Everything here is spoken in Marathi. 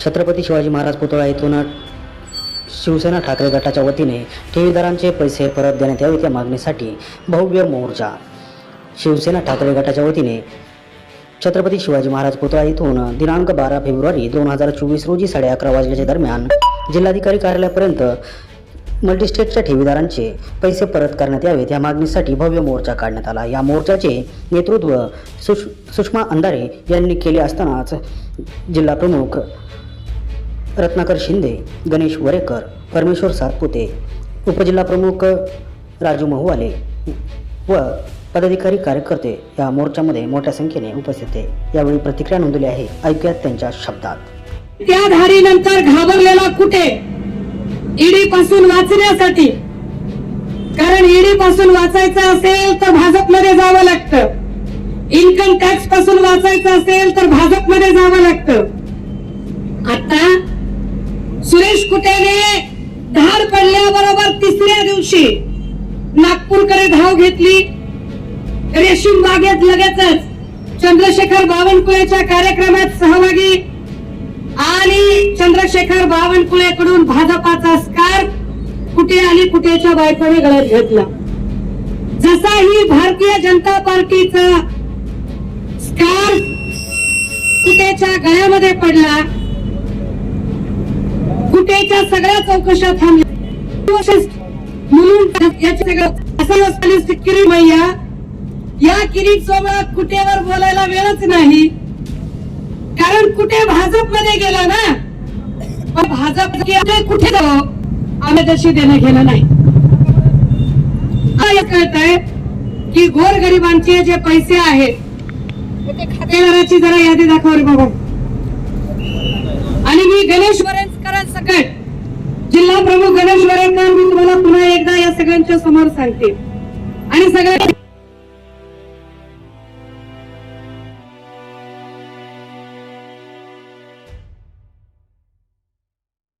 छत्रपती शिवाजी महाराज पुतळा येथून शिवसेना ठाकरे गटाच्या वतीने ठेवीदारांचे पैसे परत देण्यात यावे त्या मागणीसाठी भव्य मोर्चा. शिवसेना ठाकरे गटाच्या वतीने छत्रपती शिवाजी महाराज पुतळा येथून दिनांक बारा फेब्रुवारी दोन हजार चोवीस रोजी साडे अकरा वाजल्याच्या दरम्यान जिल्हाधिकारी कार्यालयापर्यंत मल्टीस्टेटच्या ठेवीदारांचे पैसे परत करण्यात यावेत या मागणीसाठी भव्य मोर्चा काढण्यात आला. या मोर्चाचे नेतृत्व सुष सुषमा अंधारे यांनी केले असतानाच जिल्हाप्रमुख रत्नाकर शिंदे गणेश वरेकर परमेश्वर सातपुते उपजिल्हा प्रमुख राजू महुवाले व पदाधिकारी कार्यकर्ते या मोर्चामध्ये मोठ्या संख्येने उपस्थित होते यावेळी प्रतिक्रिया नोंदवली आहे. ऐकूयात त्यांच्या शब्दात. त्या धारीनंतर घाबरलेला कुठे? ईडी पासून वाचण्यासाठी. कारण ईडी पासून वाचायचं असेल तर भाजपमध्ये जावं लागतं. इन्कम टॅक्सपासून वाचायचं असेल तर भाजपमध्ये जावं लागतं. सुरेश धार पडल्याबरोबर तिसऱ्या दिवशी नागपूरकडे धाव घेतली. रेशीम बागेत लगेचच चंद्रशेखर बावनकुळेच्या कार्यक्रमात सहभागी. आणि चंद्रशेखर बावनकुळेकडून भाजपाचा स्कार कुठे आणि कुठेच्या बायकोने गळत घेतला. जसा ही भारतीय जनता पार्टीचा स्कार कुठेच्या गळ्यामध्ये पडला कुठेच्या सगळ्या चौकशा थांबल्या. म्हणून याचे सगळं किरीट मैया या किरीट सोबत कुठेवर बोलायला वेळच नाही. कारण कुठे भाजपमध्ये गेला ना पण भाजप कुठे जाऊ आम्ही तशी देणं गेलं नाही. कळत आहे की गोरगरिबांचे जे पैसे आहेत खातेदाराची जरा यादी दाखव रे बाबा. आणि मी गणेश वरेकर सकट active